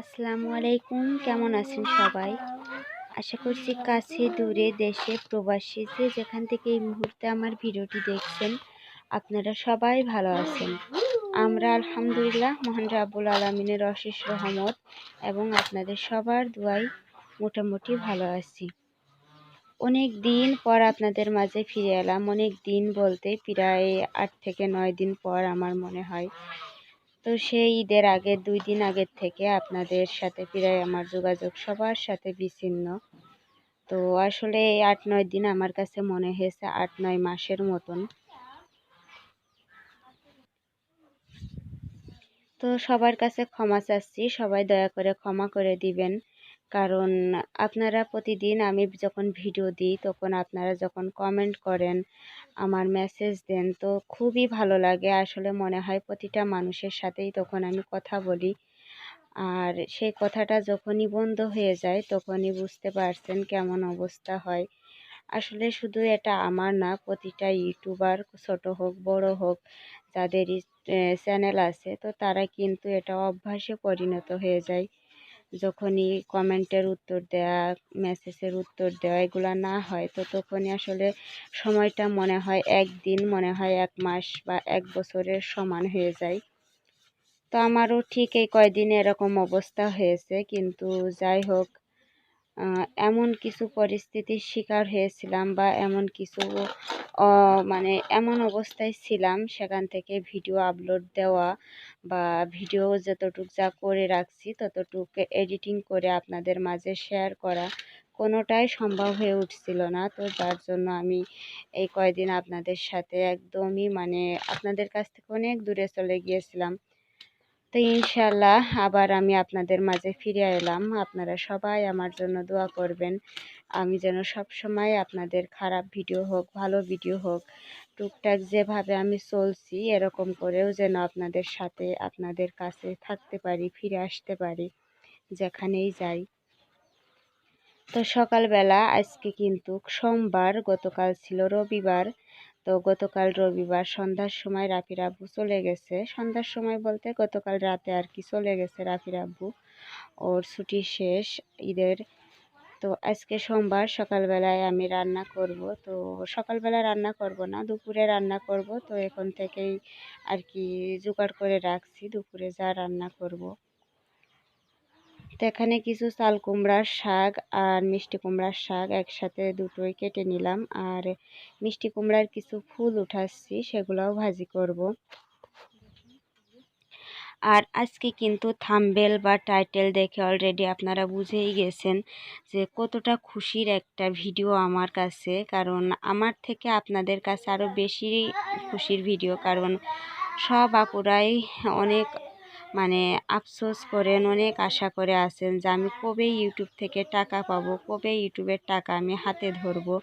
আসসালামু আলাইকুম, কেমন আছেন সবাই? আশা করছি কাছে, দূরে, দেশে, প্রবাসী যে যেখান থেকে এই মুহূর্তে আমার ভিডিওটি দেখছেন, আপনারা সবাই ভালো আছেন। আমরা আলহামদুলিল্লাহ মহান রাব্বুল আলমিনের অশেষ রহমত এবং আপনাদের সবার দোয়াই মোটামুটি ভালো আছি। অনেক দিন পর আপনাদের মাঝে ফিরে এলাম, অনেক দিন বলতে প্রায় আট থেকে নয় দিন পর আমার মনে হয় তো সেই ঈদের আগে দুই দিন আগের থেকে আপনাদের সাথে প্রায় আমার যোগাযোগ সবার সাথে বিচ্ছিন্ন। তো আসলে এই আট, নয় দিন আমার কাছে মনে হয়েছে আট, নয় মাসের মতন। তো সবার কাছে ক্ষমা চাচ্ছি, সবাই দয়া করে ক্ষমা করে দিবেন। কারণ আপনারা প্রতিদিন আমি যখন ভিডিও দিই, তখন আপনারা যখন কমেন্ট করেন, আমার মেসেজ দেন, তো খুবই ভালো লাগে। আসলে মনে হয় প্রতিটা মানুষের সাথেই তখন আমি কথা বলি। আর সেই কথাটা যখনই বন্ধ হয়ে যায়, তখনই বুঝতে পারছেন কেমন অবস্থা হয়। আসলে শুধু এটা আমার না, প্রতিটা ইউটিউবার ছোট হোক, বড় হোক, যাদের চ্যানেল আছে, তো তারা কিন্তু এটা অভ্যাসে পরিণত হয়ে যায়। যখনই কমেন্টের উত্তর দেওয়া মেসেজের উত্তর দেওয়া এগুলো না হয়, তো তখনই আসলে সময়টা মনে হয় একদিন, মনে হয় এক মাস বা এক বছরের সমান হয়ে যায়। তো আমারও ঠিক এই কয়দিনে এরকম অবস্থা হয়েছে, কিন্তু যাই হোক এমন কিছু পরিস্থিতির শিকার হয়েছিলাম বা এমন কিছু মানে এমন অবস্থায় ছিলাম সেখান থেকে ভিডিও আপলোড দেওয়া বা ভিডিও যতটুক যা করে রাখছি ততটুক এডিটিং করে আপনাদের মাঝে শেয়ার করা কোনোটাই সম্ভব হয়ে উঠছিল না। তো যার জন্য আমি এই কয়দিন আপনাদের সাথে একদমই মানে আপনাদের কাছ থেকে অনেক দূরে চলে গিয়েছিলাম। তো ইনশাল্লাহ আবার আমি আপনাদের মাঝে ফিরে এলাম। আপনারা সবাই আমার জন্য দোয়া করবেন। আমি যেন সব সময় আপনাদের খারাপ ভিডিও হোক, ভালো ভিডিও হোক, টুকটাক যেভাবে আমি চলছি, এরকম করেও যেন আপনাদের সাথে, আপনাদের কাছে থাকতে পারি, ফিরে আসতে পারি, যেখানেই যাই। তো সকালবেলা, আজকে কিন্তু সোমবার, গতকাল ছিল রবিবার তো গতকাল রবিবার সন্ধ্যার সময় রাফির আব্বু চলে গেছে। সন্ধ্যার সময় বলতে গতকাল রাতে আর কি চলে গেছে রাফির আব্বু। ওর ছুটি শেষ ঈদের। তো আজকে সোমবার, সকালবেলায় আমি রান্না করব। তো সকালবেলা রান্না করব না, দুপুরে রান্না করব। তো এখন থেকেই আর কি জোগাড় করে রাখছি, দুপুরে যা রান্না করব। তো এখানে কিছু চাল কুমড়ার শাক আর মিষ্টি কুমড়ার শাক একসাথে দুটোই কেটে নিলাম। আর মিষ্টি কুমড়ার কিছু ফুল উঠাচ্ছি, সেগুলোও ভাজি করব। আর আজকে কিন্তু থাম্বেল বা টাইটেল দেখে অলরেডি আপনারা বুঝেই গেছেন যে কতটা খুশির একটা ভিডিও আমার কাছে। কারণ আমার থেকে আপনাদের কাছে আরও বেশি খুশির ভিডিও। কারণ সব আপুরাই অনেক মানে আফসোস করেন, অনেক আশা করে আছেন যে আমি কবে ইউটিউব থেকে টাকা পাবো, কবে ইউটিউবের টাকা আমি হাতে ধরবো।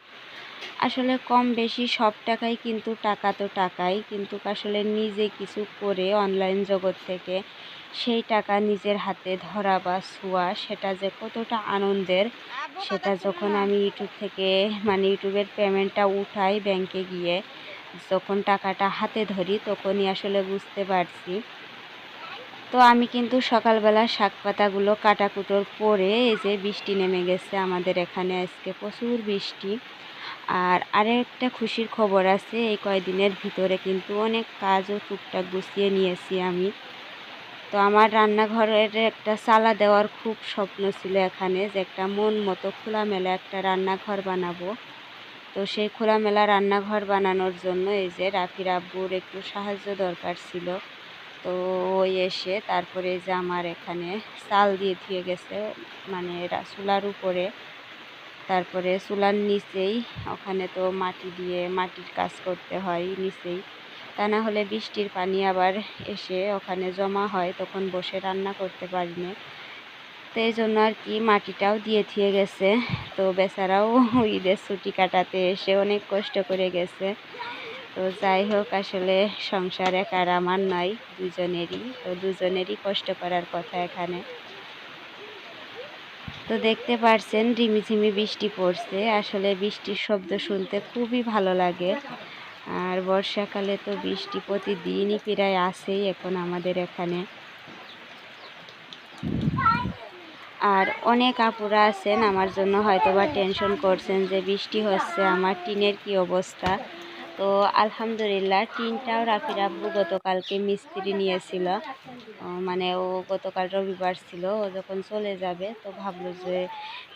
আসলে কম বেশি সব টাকাই কিন্তু টাকা তো টাকাই, কিন্তু আসলে নিজে কিছু করে অনলাইন জগৎ থেকে সেই টাকা নিজের হাতে ধরা বা ছোঁয়া, সেটা যে কতটা আনন্দের, সেটা যখন আমি ইউটিউব থেকে মানে ইউটিউবের পেমেন্টটা উঠাই ব্যাংকে গিয়ে, যখন টাকাটা হাতে ধরি, তখনই আসলে বুঝতে পারছি। তো আমি কিন্তু সকালবেলা শাক পাতাগুলো কাটাকুটোর পরে এই যে বৃষ্টি নেমে গেছে, আমাদের এখানে আজকে প্রচুর বৃষ্টি। আর আরেকটা খুশির খবর আছে, এই কয়দিনের ভিতরে কিন্তু অনেক কাজও টুকটাক গুছিয়ে নিয়েছি আমি। তো আমার রান্নাঘরের একটা চালা দেওয়ার খুব স্বপ্ন ছিল এখানে যে একটা মন মতো খোলামেলা একটা রান্নাঘর বানাবো। তো সেই খোলামেলা রান্নাঘর বানানোর জন্য এই যে রাফির আব্বুর একটু সাহায্য দরকার ছিল। তো ওই এসে তারপরে যে আমার এখানে চাল দিয়ে ধুয়ে গেছে মানে চুলার উপরে। তারপরে চুলার নিচেই ওখানে তো মাটি দিয়ে মাটির কাজ করতে হয় নিচেই। তা না হলে বৃষ্টির পানি আবার এসে ওখানে জমা হয়, তখন বসে রান্না করতে পারি না। তো এই জন্য আর কি মাটিটাও দিয়ে থিয়ে গেছে। তো বেচারাও ঈদের ছুটি কাটাতে এসে অনেক কষ্ট করে গেছে। তো যাই হোক, আসলে সংসার এক আর আমার নয়, দুজনেরই। তো দুজনেরই কষ্ট করার কথা এখানে। তো দেখতে পারছেন রিমিঝিমি বৃষ্টি পড়ছে। আসলে বৃষ্টির শব্দ শুনতে খুবই ভালো লাগে। আর বর্ষাকালে তো বৃষ্টি প্রতিদিনই প্রায় আসেই এখন আমাদের এখানে। আর অনেক আপুরা আছেন, আমার জন্য হয়তোবা টেনশন করছেন যে বৃষ্টি হচ্ছে, আমার টিনের কি অবস্থা? তো আলহামদুলিল্লাহ টিনটাও রাফির আব্বু গতকালকে মিস্ত্রি নিয়েছিল। মানে ও গতকাল রবিবার ছিল, ও যখন চলে যাবে তো ভাবলো যে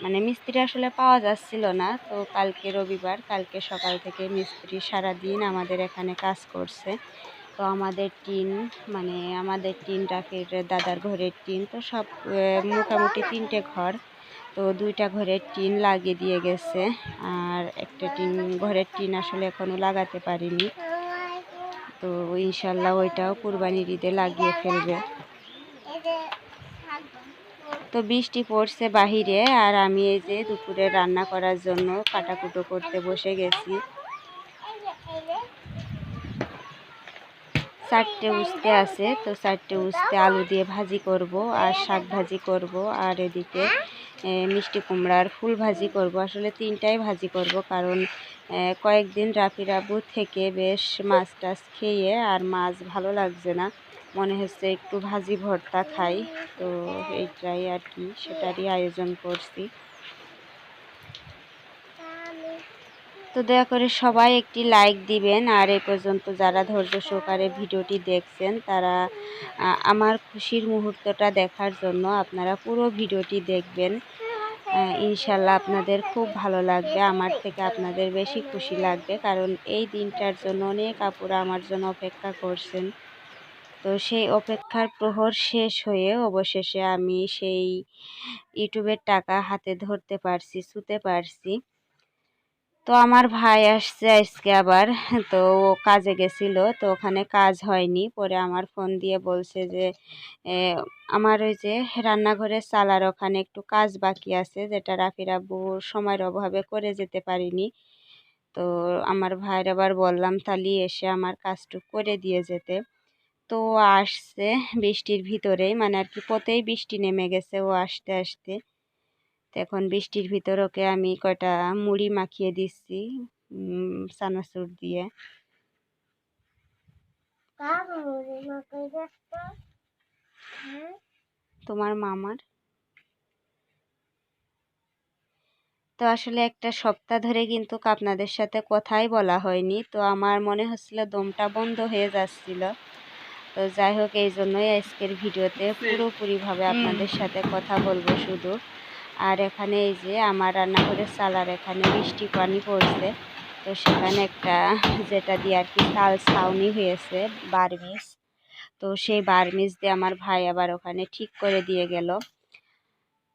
মানে মিস্ত্রি আসলে পাওয়া যাচ্ছিল না। তো কালকে রবিবার, কালকে সকাল থেকে মিস্ত্রি সারা দিন আমাদের এখানে কাজ করছে। তো আমাদের টিন মানে আমাদের টিন, রাফির দাদার ঘরের টিন, তো সব মোটামুটি তিনটে ঘর। তো দুইটা ঘরের টিন লাগিয়ে দিয়ে গেছে। আর একটা টিন, ঘরের টিন আসলে এখনও লাগাতে পারিনি। তো ইনশাল্লাহ ওইটাও কুরবানির ঈদে লাগিয়ে ফেলবে। তো বৃষ্টি পড়ছে বাহিরে, আর আমি এই যে দুপুরে রান্না করার জন্য কাটাকুটো করতে বসে গেছি। চারটে উস্তে আছে, তো চারটে উস্তে আলু দিয়ে ভাজি করব আর শাক ভাজি করব আর এদিকে মিষ্টি কুমড়ার ফুল ভাজি করব। আসলে তিনটাই ভাজি করব কারণ কয়েকদিন রাফির আব্বু থেকে বেশ মাছ টাছ খেয়ে আর মাছ ভালো লাগছে না। মনে হচ্ছে একটু ভাজি ভর্তা খাই, তো এইটাই আর কি, সেটারই আয়োজন করছি। তো দয়া করে সবাই একটি লাইক দিবেন। আর এই পর্যন্ত যারা ধৈর্য সহকারে ভিডিওটি দেখছেন, তারা আমার খুশির মুহূর্তটা দেখার জন্য আপনারা পুরো ভিডিওটি দেখবেন। ইনশাল্লাহ আপনাদের খুব ভালো লাগবে, আমার থেকে আপনাদের বেশি খুশি লাগবে, কারণ এই দিনটার জন্য অনেক আপুরা আমার জন্য অপেক্ষা করছেন। তো সেই অপেক্ষার প্রহর শেষ হয়ে অবশেষে আমি সেই ইউটিউবের টাকা হাতে ধরতে পারছি, ছুতে পারছি। তো আমার ভাই আসছে আজকে আবার, তো ও কাজে গেছিল, তো ওখানে কাজ হয়নি। পরে আমার ফোন দিয়ে বলছে যে আমার ওই যে রান্নাঘরের চালার ওখানে একটু কাজ বাকি আছে, যেটা রাফির আব্বু সময়ের অভাবে করে যেতে পারিনি। তো আমার ভাইয়ের আবার বললাম, তাহলে এসে আমার কাজটুকু করে দিয়ে যেতে। তো আসছে বৃষ্টির ভিতরেই মানে আর কি, পথেই বৃষ্টি নেমে গেছে ও আসতে আসতে। তো এখন বৃষ্টির ভিতর ওকে আমি কয়টা মুড়ি মাখিয়ে দিচ্ছি চানাচুর দিয়ে। তোমার মামার? তো আসলে একটা সপ্তাহ ধরে কিন্তু আপনাদের সাথে কথাই বলা হয়নি তো আমার মনে হচ্ছিল দমটা বন্ধ হয়ে যাচ্ছিল। তো যাই হোক এই জন্যই আজকের ভিডিওতে পুরোপুরিভাবে আপনাদের সাথে কথা বলব শুধু। আর এখানে এই যে আমার রান্নাঘরের চালার এখানে বৃষ্টি পানি পড়ছে। তো সেখানে একটা যেটা দিয়ে আর কি চাল ছাউনি হয়েছে বার্মিস তো সেই বার্মিস দিয়ে আমার ভাই আবার ওখানে ঠিক করে দিয়ে গেল।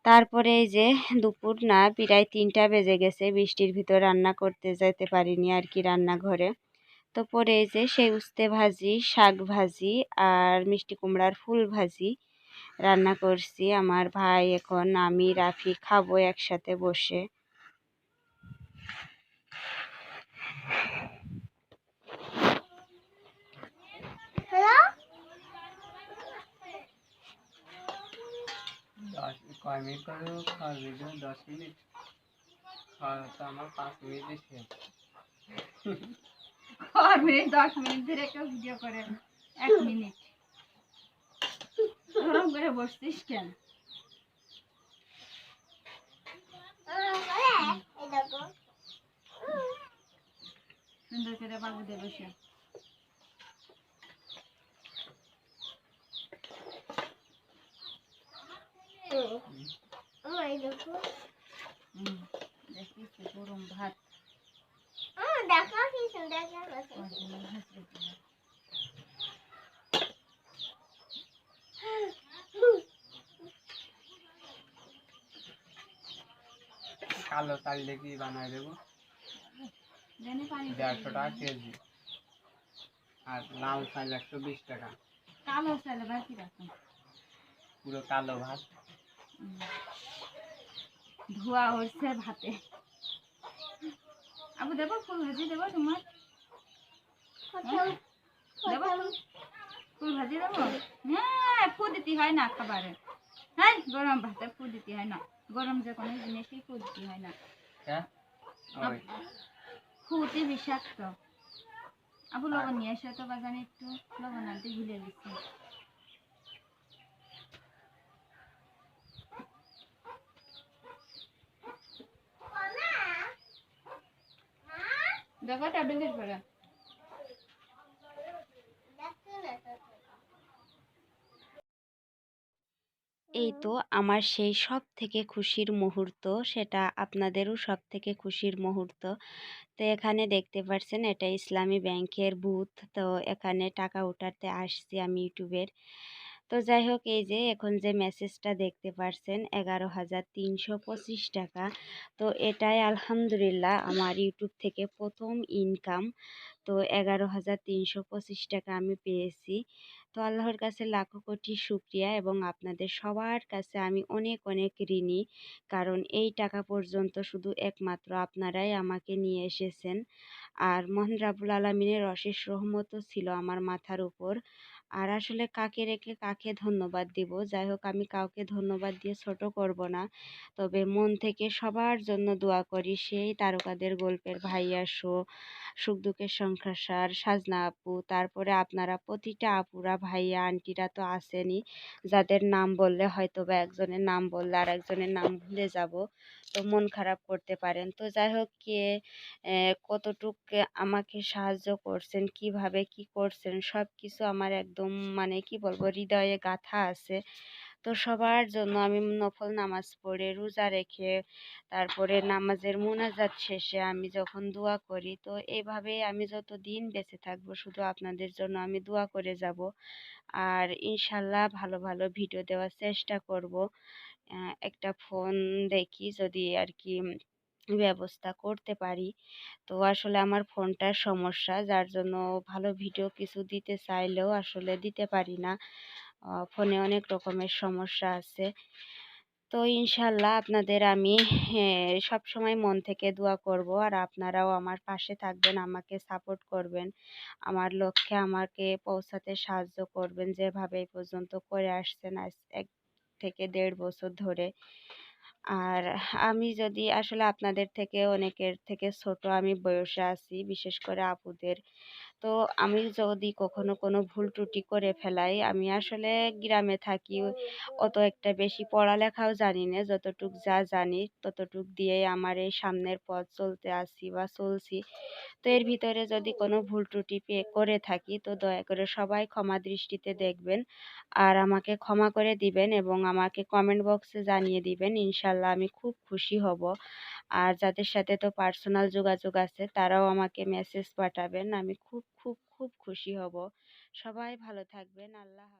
তারপরে এই যে দুপুর না প্রায় তিনটা বেজে গেছে বৃষ্টির ভিতর রান্না করতে যেতে পারিনি আর কি রান্নাঘরে। তো পরে এই যে সেই উস্তে ভাজি, শাক ভাজি আর মিষ্টি কুমড়ার ফুল ভাজি রান্না করছি। আমার ভাই এখন আমি রাফি খাব একসাথে বসে। দশ কয় মিনিট করে খাওয়ার ভিডিও দশ মিনিট? খাওয়া তো আমার পাঁচ শেষ। মিনিট? দশ মিনিট ধরে কেউ ভিডিও করে এক মিনিট। গরম করে বসছিস কেন সুন্দর করে বাবু হুম, দেখিস গরম ভাত ওর জন্য হাসতে কালো চাল দিয়ে কি বানাই দেবো দেড়শো টাকা কেজি। আর লাল চাল একশো বিশ টাকা। কালো চালে বাকি রাখুন পুরো কালো ভাত। ধোয়া উঠছে ভাতে। আবু দেবো ফুল ভাজি দেবো তোমার? হ্যাঁ? দেবো ফুল? ফুল ভাজি দেবো? হ্যাঁ ফু দিতে হয় না খাবারে। হ্যাঁ গরম ভাতে ফু দিতে হয় না। গরম যে কোনো জিনিসই ফু দিতে হয় না। হ্যাঁ? ফুটি বিষাক্ত। আবু লবণ নিয়ে এসে তো বাজানে একটু। লবণ আনতে ভুলে গেছি দেখো ট্যাবলেটের পরে। এই তো আমার সেই সব থেকে খুশির মুহূর্ত, সেটা আপনাদেরও সব থেকে খুশির মুহূর্ত। তো এখানে দেখতে পাচ্ছেন এটা ইসলামী ব্যাংকের বুথ। তো এখানে টাকা উঠাতে আসছি আমি ইউটিউবের। তো যাই হোক, এই যে এখন যে মেসেজটা দেখতে পারছেন, এগারো হাজার তিনশো পঁচিশ টাকা। তো এটাই আলহামদুলিল্লাহ আমার ইউটিউব থেকে প্রথম ইনকাম তো এগারো হাজার তিনশো পঁচিশ টাকা আমি পেয়েছি। তো আল্লাহর কাছে লাখো কোটি শুক্রিয়া এবং আপনাদের সবার কাছে আমি অনেক অনেক ঋণী। কারণ এই টাকা পর্যন্ত শুধু একমাত্র আপনারাই আমাকে নিয়ে এসেছেন। আর মহান রাবুল আলমিনের অশেষ রহমতও ছিল আমার মাথার উপর। আর আসলে কাকে রেখে কাকে ধন্যবাদ দিব? যাই হোক আমি কাউকে ধন্যবাদ দিয়ে ছোট করব না। তবে মন থেকে সবার জন্য দোয়া করি, সেই তারকাদের গল্পের ভাইয়া শো সুখ দুঃখের সংসার সাজনা আপু, তারপরে আপনারা প্রতিটা আপুরা, ভাইয়া, আন্টিরা তো আসেনই যাদের নাম বললে হয়তো বা একজনের নাম বললে আর একজনের নাম ভুলে যাব। মন খারাপ করতে পারেন। তো যাই হোক কে কতটুক আমাকে সাহায্য করছেন, কীভাবে কি করছেন সব কিছু আমার একদম মানে কি বলব, হৃদয়ে গাঁথা আছে। তো সবার জন্য আমি নফল নামাজ পড়ে রোজা রেখে তারপরে নামাজের মোনাজাত শেষে আমি যখন দোয়া করি, তো এইভাবে আমি যত দিন বেঁচে থাকব শুধু আপনাদের জন্য আমি দোয়া করে যাব। আর ইনশাল্লাহ ভালো ভালো ভিডিও দেওয়ার চেষ্টা করব। একটা ফোন দেখি যদি আর কি ব্যবস্থা করতে পারি। তো আসলে আমার ফোনটার সমস্যা, যার জন্য ভালো ভিডিও কিছু দিতে চাইলেও আসলে দিতে পারি না। ফোনে অনেক রকমের সমস্যা আছে। তো ইনশাল্লাহ আপনাদের আমি সব সময় মন থেকে দোয়া করব আর আপনারাও আমার পাশে থাকবেন, আমাকে সাপোর্ট করবেন। আমার লক্ষ্যে আমাকে পৌঁছাতে সাহায্য করবেন, যেভাবে এই পর্যন্ত করে আসছেন। এক থেকে দেড় বছর ধরে। আর আমি যদি আসলে আপনাদের থেকে, অনেকের থেকে ছোট আমি বয়সে আছি, বিশেষ করে আপুদের। তো আমি যদি কখনো কোনো ভুল ত্রুটি করে ফেলাই, আমি আসলে গ্রামে থাকি, অত একটা বেশি পড়ালেখাও জানি না, যতটুক যা জানি ততটুক দিয়েই আমার এই সামনের পথ চলতে আসি বা চলছি। তো এর ভিতরে যদি কোনো ভুল ত্রুটি পেয়ে করে থাকি, তো দয়া করে সবাই ক্ষমা দৃষ্টিতে দেখবেন আর আমাকে ক্ষমা করে দিবেন এবং আমাকে কমেন্ট বক্সে জানিয়ে দিবেন, ইনশাল্লাহ আমি খুব খুশি হব। আর যাদের সাথে তো পার্সোনাল যোগাযোগ আছে, তারাও আমাকে মেসেজ পাঠাবেন। আমি খুব খুব খুব খুশি হব। সবাই ভালো থাকবেন। আল্লাহ হাফেজ।